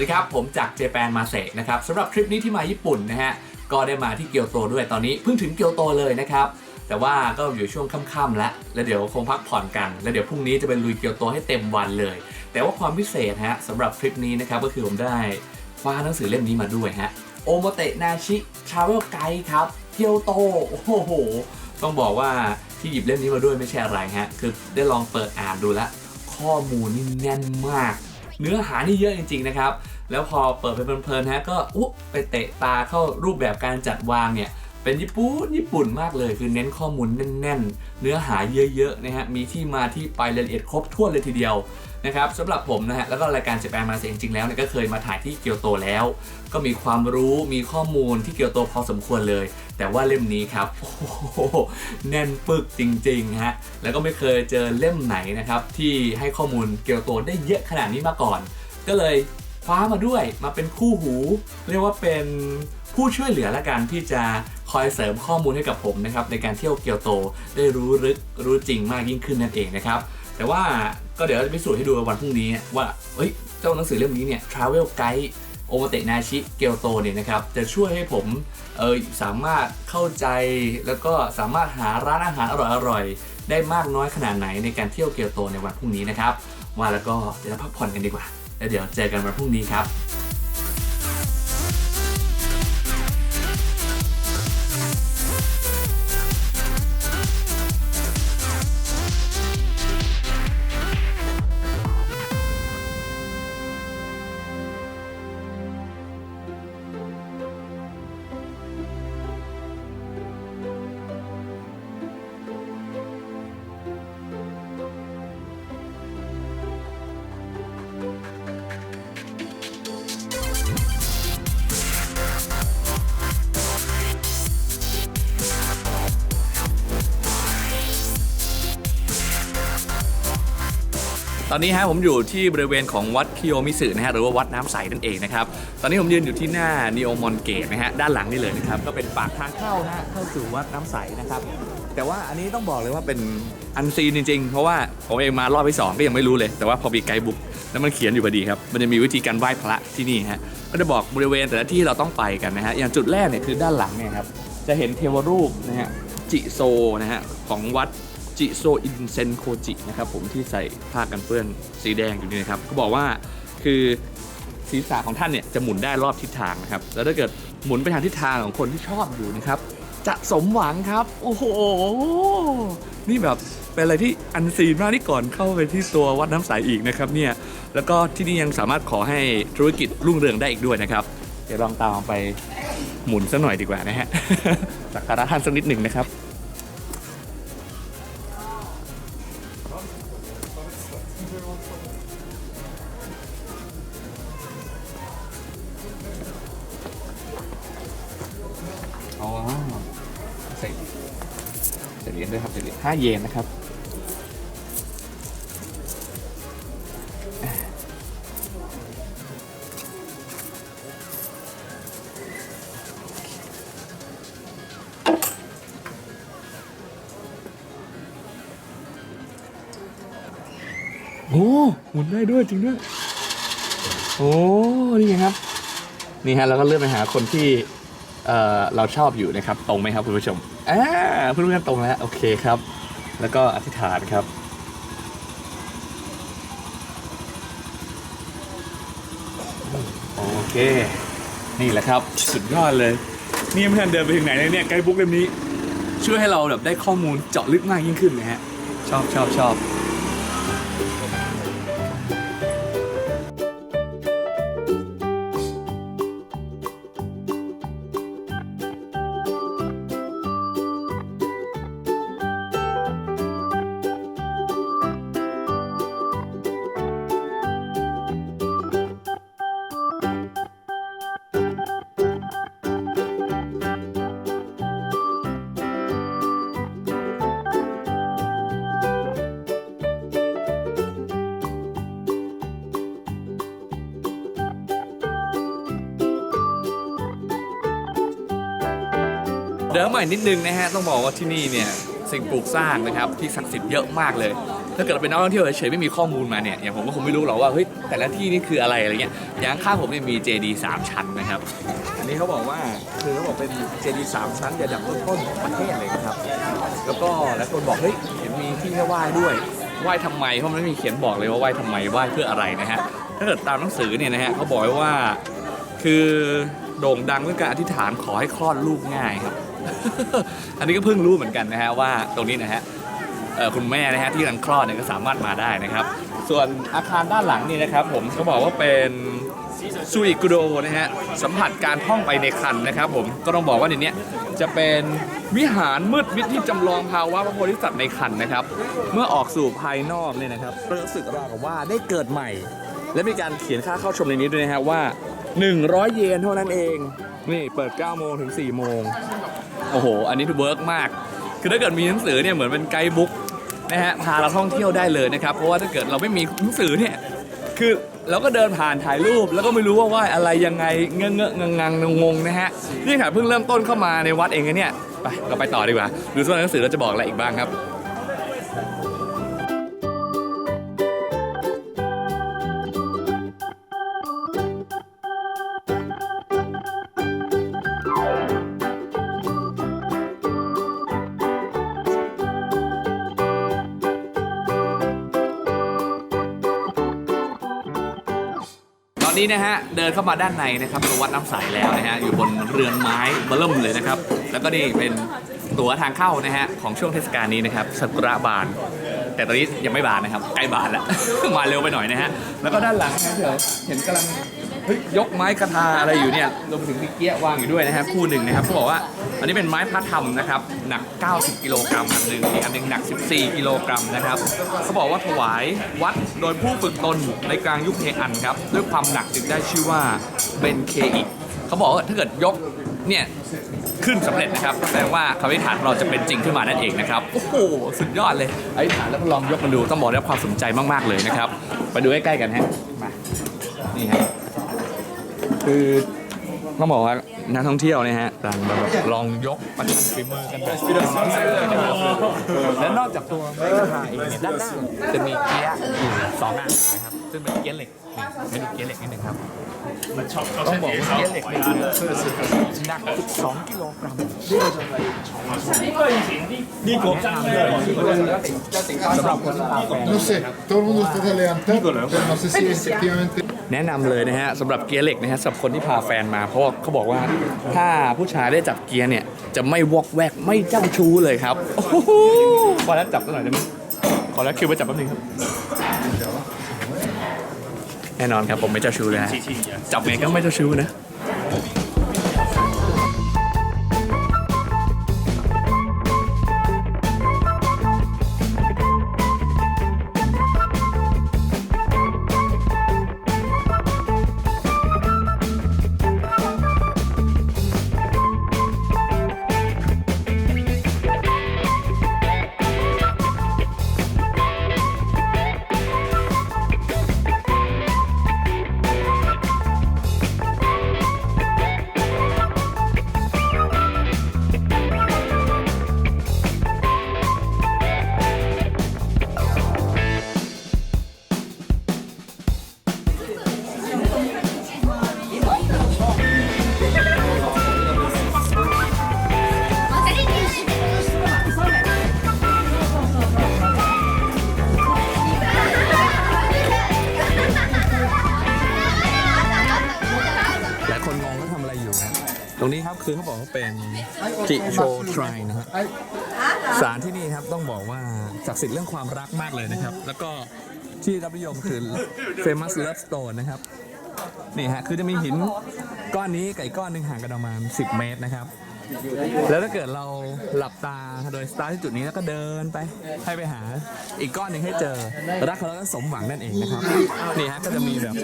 สดีครับ ผมจากเจแปนมาเซนะครับสำหรับทริปนี้ที่มาญี่ปุ่นนะฮะก็ได้มาที่เกียวโตด้วยตอนนี้เพิ่งถึงเกียวโตเลยนะครับแต่ว่าก็อยู่ช่วงค่ำๆแล้วแล้วเดี๋ยวคงพักผ่อนกัน แล้วเดี๋ยวพรุ่งนี้จะไปลุยเกียวโตให้เต็มวันเลย แต่ว่าความพิเศษฮะสำหรับทริปนี้นะครับก็คือผมได้คว้าหนังสือเล่มนี้มาด้วยฮะโอโมเตะนาชิทราเวลไกด์ครับเกียวโตโอ้โหต้องบอกว่าที่หยิบเล่มนี้มาด้วยไม่ใช่อะไรฮะคือได้ลองเปิดอ่านดูแล้วข้อมูลนี่แน่นมาก เนื้อหานี่เยอะจริงๆนะครับ แล้วพอเปิดไปเพลินๆฮะก็อุ๊ไปเตะตาเข้ารูปแบบการจัดวางเนี่ยเป็นญี่ปุ่นญี่ปุ่นมากเลย คือเน้นข้อมูลแน่น ๆ เนื้อหาเยอะๆนะฮะมีที่มาที่ไปรายละเอียดครบถ้วนเลยทีเดียวนะครับสำหรับผมนะฮะแล้วก็รายการเจแปนมาเสียงจริงๆแล้วเนี่ยก็เคยมาถ่ายที่เกียวโตแล้ว ก็มีความรู้มีข้อมูลที่เกียวโตพอสมควรเลย แต่ว่าเล่มนี้ครับโอ้โหแน่นปึกจริงๆฮะแล้วก็ไม่เคยเจอเล่มไหนนะครับที่ให้ข้อมูลเกียวโตได้เยอะขนาดนี้มาก่อน ก็เลย คว้ามาด้วยมาเป็นคู่หู เรียกว่าเป็นผู้ช่วยเหลือละกันที่จะคอยเสริมข้อมูลให้กับผมนะครับในการเที่ยวเกียวโตได้รู้ลึกรู้จริงมากยิ่งขึ้นนั่นเองนะครับ แต่ว่าก็เดี๋ยวจะพิสูจน์ให้ดูวันพรุ่งนี้ว่าเฮ้ยเจ้าหนังสือเล่มนี้เนี่ย Travel Guide โอโมเตนาชิเกียวโตเนี่ยนะครับจะช่วยให้ผมเออสามารถเข้าใจแล้วก็สามารถหาร้านอาหารอร่อยๆ ได้มากน้อยขนาดไหนในการเที่ยวเกียวโตในวันพรุ่งนี้นะครับว่าแล้วก็เดี๋ยวพักผ่อนกันดีกว่า แล้วเดี๋ยวเจอกันวันพรุ่งนี้ครับ ตอนนี้ฮะผมอยู่ที่บริเวณของวัดคิโยมิสึนะฮะหรือว่าวัดน้ำใสนั่นเองนะครับ ตอนนี้ผมยืนอยู่ที่หน้านิโอมอนเกตนะฮะด้านหลังนี่เลยนะครับ ก็เป็นปากทางเข้านะฮะเข้าสู่วัดน้ำใสนะครับ แต่ว่าอันนี้ต้องบอกเลยว่าเป็นอันซีนจริงๆ เพราะว่าผมเองมารอบที่สองก็ยังไม่รู้เลย แต่ว่าพอมีไกด์บุ๊กแล้วมันเขียนอยู่พอดีครับ มันจะมีวิธีการไหว้พระที่นี่ฮะ ก็จะบอกบริเวณแต่ละที่เราต้องไปกันนะฮะ อย่างจุดแรกเนี่ยคือด้านหลังเนี่ยครับ จะเห็นเทวรูปนะฮะจิโซนะฮะของวัด จิโซอินเซนโคจินะครับผมที่ใส่ผ้ากันเปื้อนสีแดงอยู่นี่นะครับเขาบอกว่าคือศีรษะของท่านเนี่ยจะหมุนได้รอบทิศทางนะครับแล้วถ้าเกิดหมุนไปทางทิศทางของคนที่ชอบอยู่นะครับจะสมหวังครับ โอ้โห นี่แบบเป็นอะไรที่อันซีนมากที่ก่อนเข้าไปที่ตัววัดน้ำใสอีกนะครับเนี่ยแล้วก็ที่นี่ยังสามารถขอให้ธุรกิจรุ่งเรืองได้อีกด้วยนะครับ เดี๋ยวลองตามไปหมุนสักหน่อยดีกว่านะฮะสักการะท่านสักนิดหนึ่งนะครับ 5 เยนนะครับ โอ้หมุนได้ด้วยจริงด้วย โอ้ นี่ไงครับ นี่ฮะเราก็เลือกไปหาคนที่เเราชอบอยู่นะครับ ตรงไหมครับคุณผู้ชมอ่าเพื่อนๆตรงแล้ว โอเคครับ แล้วก็อธิษฐานครับ โอเค นี่แหละครับ สุดยอดเลย นี่ยังไม่ทันเดินไปถึงไหนเลยเนี่ยไกด์บุ๊กเล่มนี้ ช่วยให้เราแบบได้ข้อมูลเจาะลึกมากยิ่งขึ้นนะฮะ ชอบชอบชอบ เดิมใหม่นิดนึงนะฮะต้องบอกว่าที่นี่เนี่ยสิ่งปลูกสร้างนะครับที่ศักดิ์สิทธิ์เยอะมากเลยถถ้าเกิดเราเป็นนักท่องเที่ยวเฉยๆไม่มีข้อมูลมาเนี่ยอย่างผมก็คงไม่รู้หรอกว่าเฮ้ยแต่ละที่นี่คืออะไรอะไรเงี้ยอย่างข้างผมเนี่ยมีเจดีสามชั้นนะครับอันนี้เขาบอกว่าคือเขาบอกเป็นเจดีสามชั้นระดับต้นๆของประเทศเลยนะครับ แล้วก็หลายคนบอกเฮ้ยเห็นมีที่ให้ไหว้ด้วยไหว้ทำไมเพราะมันไม่มีเขียนบอกเลยว่าไหว้ทำไมไหว้เพื่ออะไรนะฮะถ้าเกิดตามหนังสือเนี่ยนะฮะเขาบอกไว้ว่าคือโด่งดังเรื่องการอธิษฐานขอให้คลอดลูกง่ายครับ อันนี้ก็เพิ่งรู้เหมือนกันนะฮะว่าตรงนี้นะฮะคุณแม่นะฮะที่กำลังคลอดเนี่ยก็สามารถมาได้นะครับ ส่วนอาคารด้านหลังนี่นะครับ ผมเขาบอกว่าเป็นซูอิกุโดนะฮะสัมผัสการท่องไปในคันนะครับ ผมก็ต้องบอกว่าในนี้จะเป็นวิหารมืดมิดที่จำลองภาวะพระโพธิสัตว์ในคันนะครับ เมื่อออกสู่ภายนอกเนี่ยนะครับรู้สึกราวกับว่าได้เกิดใหม่ และมีการเขียนค่าเข้าชมในนี้ด้วยนะฮะว่า 100 เยนเท่านั้นเอง นี่เปิด 9 โมงถึง 4 โมง โอ้โห อันนี้เวิร์กมาก คือถ้าเกิดมีหนังสือเนี่ยเหมือนเป็นไกด์บุ๊กนะฮะ พาเราท่องเที่ยวได้เลยนะครับ เพราะว่าถ้าเกิดเราไม่มีหนังสือเนี่ย คือเราก็เดินผ่านถ่ายรูป แล้วก็ไม่รู้ว่าไหว่าอะไรยังไงเงอะเงอะงงงงงงนะฮะ นี่ค่ะเพิ่งเริ่มต้นเข้ามาในวัดเองนะเนี่ย ไปเราไปต่อดีกว่า ดูส่วนหนังสือเราจะบอกอะไรอีกบ้างครับ นี้นะฮะเดินเข้ามาด้านในนะครับตัววัดน้ำใสแล้วนะฮะอยู่บนเรือนไม้เบลิ่มเลยนะครับ แล้วก็นี่เป็นตั๋วทางเข้านะฮะของช่วงเทศกาลนี้นะครับสักุระบาน แต่ตอนนี้ยังไม่บานนะครับใกล้บานแล้ว มาเร็วไปหน่อยนะฮะแล้วก็ด้านหลังนะเดี๋ยวเห็นกำลัง ยกไม้คาทาอะไรอยู่เนี่ยรวมถึงมีเกี้ยวางอยู่ด้วยนะฮะคู่หนึ่งนะครับเขาบอกว่าอันนี้เป็นไม้พระธรรมนะครับหนัก 90 กิโลกรัมอันหนึ่งอีกอันหนึ่งหนัก 14 กิโลกรัมนะครับเขาบอกว่าถวายวัดโดยผู้ฝึกตนในกลางยุคเฮอันครับด้วยความหนักจึงได้ชื่อว่าเป็นเคอีกเขาบอกว่าถ้าเกิดยกเนี่ยขึ้นสำเร็จนะครับแสดงว่าคำอธิษฐานของเราจะเป็นจริงขึ้นมานั่นเองนะครับโอ้โหสุดยอดเลยอธิษฐานแล้วก็ลองยกมาดูต้องบอกได้ความสนใจมาก ๆเลยนะครับ ไปดูใกล้ๆกันฮะมานี่ฮะ คือต้องบอกว่านักท่องเที่ยวเนี่ยฮะต่างแบบลองยกมาทำฝีมือกันแบบนะครับและนอกจากตัวไม้กระทาเองเนี่ยด้านหน้าจะมีเกียร์อยู่สองอันนะครับซึ่งเป็นเกียร์เหล็กนี่ให้ดูเกียร์เหล็กนิดนึงครับต้องบอกว่าเกียร์เหล็กเนี่ยหนัก12กิโลกรัมนี่กบสำหรับคนที่มาแฟน No sé, todo el mundo está adelantando, pero no sé si efectivamente แนะนำเลยนะฮะสำหรับเกียร์เหล็กนะฮะสำหรับคนที่พาแฟนมา เพราะว่าเขาบอกว่าถ้าผู้ชายได้จับเกียร์เนี่ย จะไม่วอกแวกไม่เจ้าชู้เลยครับโอ้โหขอแล้วจับตัวหน่อยได้ไหมขอแล้วคิวไปจับแป๊บนึงครับแน่นอนครับผมไม่เจ้าชู้เลยฮะจับไงก็ไม่เจ้าชู้นะ ตรงนี้ครับคือเขาบอกว่าเป็นจิโชทรายนะฮะสารที่นี่ครับต้องบอกว่าศักดิ์สิทธิ์เรื่องความรักมากเลยนะครับ แล้วก็ที่รับนิยมคือ famous love stone นะครับนี่ฮะคือจะมีหินก้อนนี้ไก่กก้อนหนึ่งห่างกันประมาณ 10 เมตรนะครับ แล้วถ้าเกิดเราหลับตาโดยสตาร์ทที่จุดนี้แล้วก็เดินไปให้ไปหา อีกก้อนหนึ่งให้เจอ รักของเราก็สมหวังนั่นเองนะครับนี่ฮะก็จะมีแบบ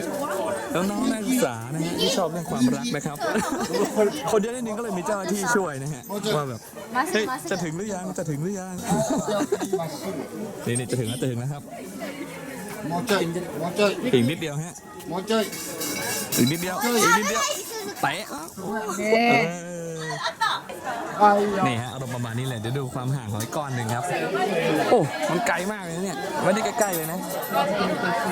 น้องๆนักศึกษานะฮะที่ชอบเรื่องความรักนะครับ คนเยอะนิดนึงก็เลยมีเจ้าหน้าที่ช่วยนะฮะว่าแบบเฮ้ยจะถึงหรือยังจะถึงหรือยังนี่นี่จะถึงแล้วจะถึงแล้วครับ Mochai, mochai, อีกนิดเดียวฮะ mochai. อีกนิดเดียวอีกนิดเดียวเตะ แล้วเออ Aja. นี่ฮะอารมณ์ประมาณนี้เลยเดี๋ยวดูความห่างของไอ้ก้อนหนึ่งครับ โอ้มันไกลมากเลยเนี่ยไม่ได้ใกล้ๆเลยนะ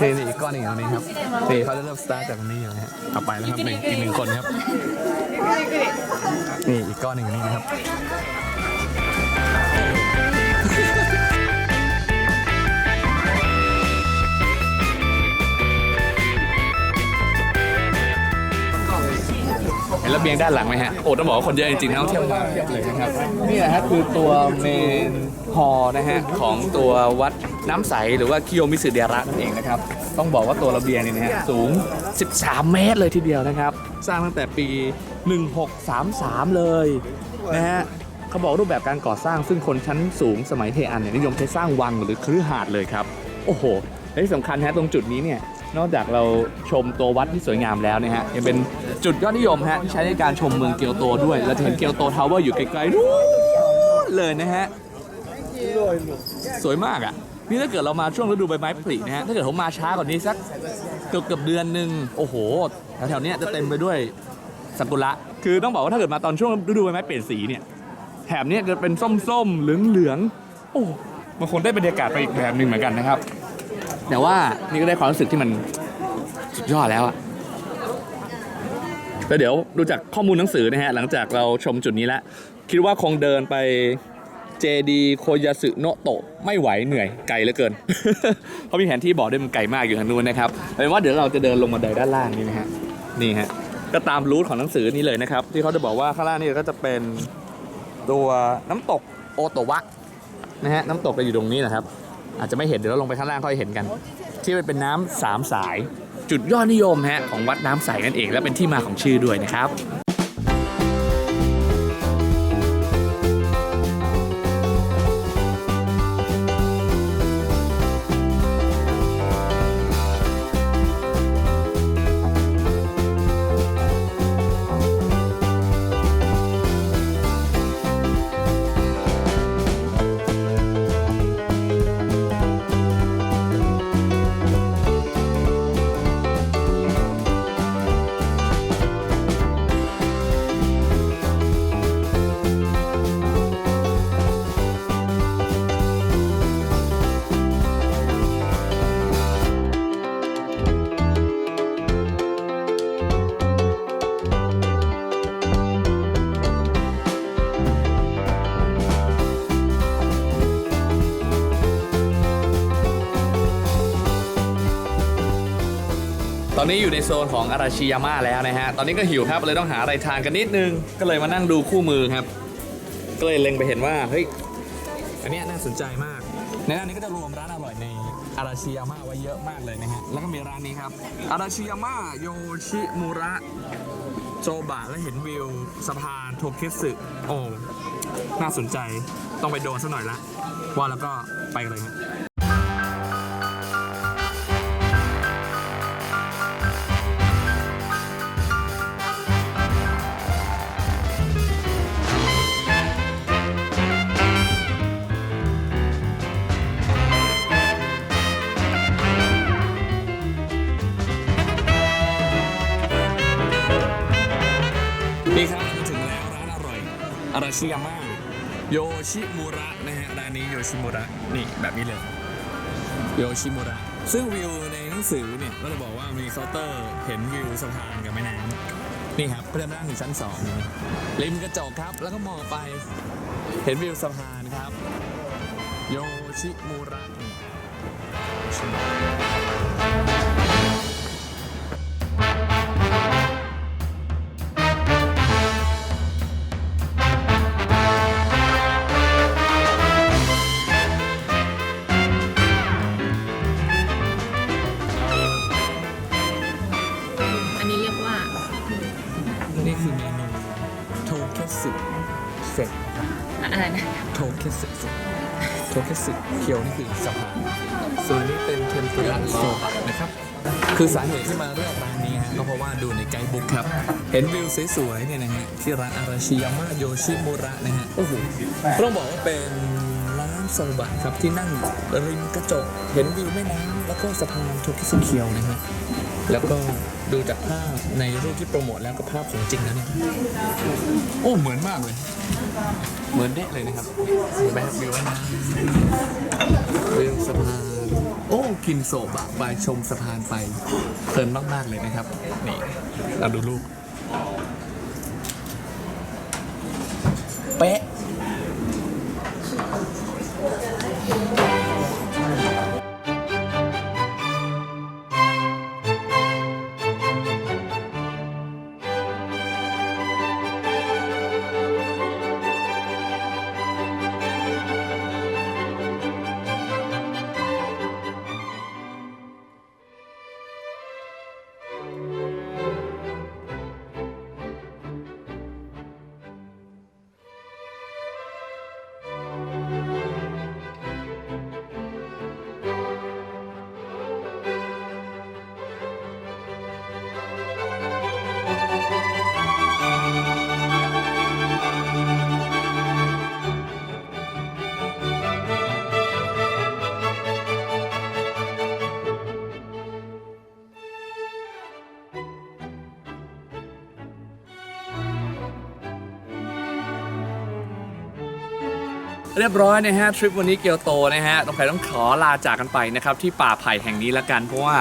นี่นี่อีกก้อนหนึ่งอยู่ตรงนี้ครับนี่เขาจะเริ่มสตาร์ทจากตรงนี้อยู่นะฮะเอาไปแล้วครับหนึ่งอีกหนึ่งคนครับนี่อีกก้อนหนึ่งอยู่นี่นะครับ เห็นระเบียงด้านหลังไหมฮะโอ้ต้องบอกว่าคนเยอะจริงๆนักท่องเที่ยวมาเยอะเลยนะครับนี่แหละฮะคือตัวเมนฮอลล์นะฮะของตัววัดน้ำใสหรือว่าคิโยมิสึเดระนั่นเองนะครับต้องบอกว่าตัวระเบียงเนี่ยนะฮะสูง 13 เมตรเลยทีเดียวนะครับ สร้างตั้งแต่ปี 1633 เลยนะฮะเขาบอกรูปแบบการก่อสร้างซึ่งคนชั้นสูงสมัยเทอันเนี่ยนิยมใช้สร้างวังหรือคฤหาสน์เลยครับโอ้โหและที่สำคัญฮะตรงจุดนี้เนี่ย นอกจากเราชมตัววัดที่สวยงามแล้วนะฮะยังเป็นจุดยอดนิยมฮะที่ใช้ในการชมเมืองเกียวโตด้วย เราจะเห็นเกียวโตทาวเวอร์อยู่ไกลๆนู้นเลยนะฮะสวยมากอะนี่ถ้าเกิดเรามาช่วงฤดูใบไม้ผลินะฮะถ้าเกิดผมมาช้ากว่านี้สักเกือบเกือบเดือนหนึ่งโอ้โหแถวๆนี้จะเต็มไปด้วยซากุระคือต้องบอกว่าถ้าเกิดมาตอนช่วงฤดูใบไม้เปลี่ยนสีเนี่ยแถบนี้จะเป็นส้มๆเหลืองๆโอ้มันคงได้บรรยากาศไปอีกแบบหนึ่งเหมือนกันนะครับ แต่ว่านี่ก็ได้ความรู้สึกที่มันสุดยอดแล้วอะแล้วเดี๋ยวดูจากข้อมูลหนังสือนะฮะ หลังจากเราชมจุดนี้แล้ว คิดว่าคงเดินไปเจดีโคยาสึโนโตะไม่ไหวเหนื่อยไกลเหลือเกิน เพราะมีแผนที่บอกด้วยมันไกลมากอยู่ทางนู้นนะครับเป็นว่าเดี๋ยวเราจะเดินลงมาไดด้านล่างนี่นะฮะนี่ฮะก็ตามรูทของหนังสือนี้เลยนะครับ ที่เขาจะบอกว่าข้างล่างนี่ก็จะเป็นตัวน้ำตกโอโตวะนะฮะน้ำตกจะอยู่ตรงนี้นะครับ อาจจะไม่เห็นเดี๋ยวเราลงไปข้างล่างค่อยเห็นกัน ที่มันเป็นน้ำสามสาย จุดยอดนิยมฮะของวัดน้ำใสนั่นเองและเป็นที่มาของชื่อด้วยนะครับ อนนี้อยู่ในโซนของอาราชิยาม่าแล้วนะฮะ ตอนนี้ก็หิวครับเลยต้องหาอะไรทานกันนิดนึง ก็เลยมานั่งดูคู่มือครับ ก็เลยเล็งไปเห็นว่า เฮ้ย อันนี้น่าสนใจมาก ในร้านนี้ก็จะรวมร้านอร่อยในอาราชิยาม่าไว้เยอะมากเลยนะฮะ แล้วก็มีร้านนี้ครับ อาราชิยาม่าโยชิมุระโจบะและเห็นวิวสะพานโทคิสึโอ้ น่าสนใจ ต้องไปโดนสักหน่อยละ ว่าแล้วก็ไปกันเลยฮะนี่ ชิยาม่าโยชิมุระนะฮะร้านนี้โยชิมุระนี่แบบนี้เลยโยชิมุระซึ่งวิวในหนังสือเนี่ยก็จะบอกว่ามีเคาน์เตอร์เห็นวิวสะพานกับแม่น้ำนี่ครับเพื่อนนั่งอยู่ชั้นสองริมกระจกครับแล้วก็มองไปเห็นวิวสะพานครับ โยชิมุระ คือสาเหตุที่มาเลือกร้านนี้ฮะก็เพราะว่าดูในไกด์บุ๊กครับ เห็นวิวสวยๆเนี่ยนะฮะที่ร้านอาราชิยาม่าโยชิมุระนะฮะโอ้โหต้องบอกว่าเป็นร้านโซบะครับที่นั่งริมกระจก เห็นวิวแม่น้ำแล้วก็สะพานโทเคสึเคียวนะฮะแล้วก็ดูจากภาพในรูปที่โปรโมทแล้วก็ภาพของจริงแล้วเนี่ยโอ้เหมือนมากเลย เหมือนเด๊ะเลยนะครับเห็นไหมครับวิวนะวิวสะพาน โอ้กลินโศบอะบายชมสะพานไปเพลินมากๆเลยนะครับ นี่เราดูลูก เป๊ะ เรียบร้อยนะฮะทริปวันนี้เกียวโตนะฮะต้องไปต้องขอลาจากกันไปนะครับที่ป่าไผ่แห่งนี้ละกันเพราะว่า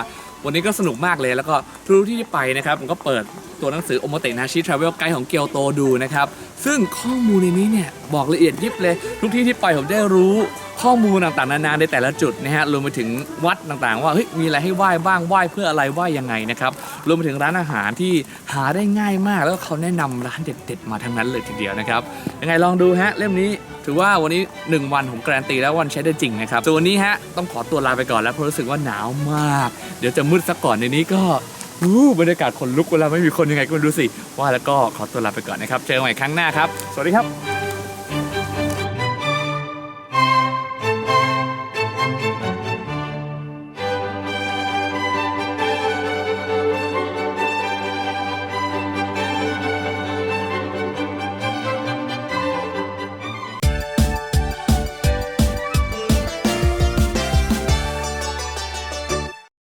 วันนี้ก็สนุกมากเลยแล้วก็ทุกที่ที่ไปนะครับผมก็เปิด ตัวหนังสือโอโมเตนาชิทราเวลไกด์ของเกียวโตดูนะครับ ซึ่งข้อมูลในนี้เนี่ยบอกละเอียดยิบเลย ทุกที่ที่ไปผมได้รู้ข้อมูลต่างๆนานาในแต่ละจุดนะฮะรวมไปถึงวัดต่างๆ ว่าเฮ้ยมีอะไรให้ไหว้บ้างไหว้เพื่ออะไรไหว้ยังไงนะครับรวมไปถึงร้านอาหารที่หาได้ง่ายมาก แล้วเขาแนะนำร้านเด็ด ๆ มาทั้งนั้นเลยทีเดียวนะครับยังไงลองดูฮะเล่มนี้ถือว่าวันนี้ 1 วันผมการันตีแล้ววันใช้ได้จริงนะครับส่วนวันนี้ฮะต้องขอตัวลาไปก่อนแล้วเพราะรู้สึกว่าหนาวมาก เดี๋ยวจะมืดซะก่อนในนี้ก็ อู้บรรยากาศขนลุกเวลาไม่มีคนยังไงก็ไม่รู้สิ ว่าแล้วก็ขอตัวลาไปก่อนนะครับ เจอกันใหม่ครั้งหน้าครับ สวัสดีครับ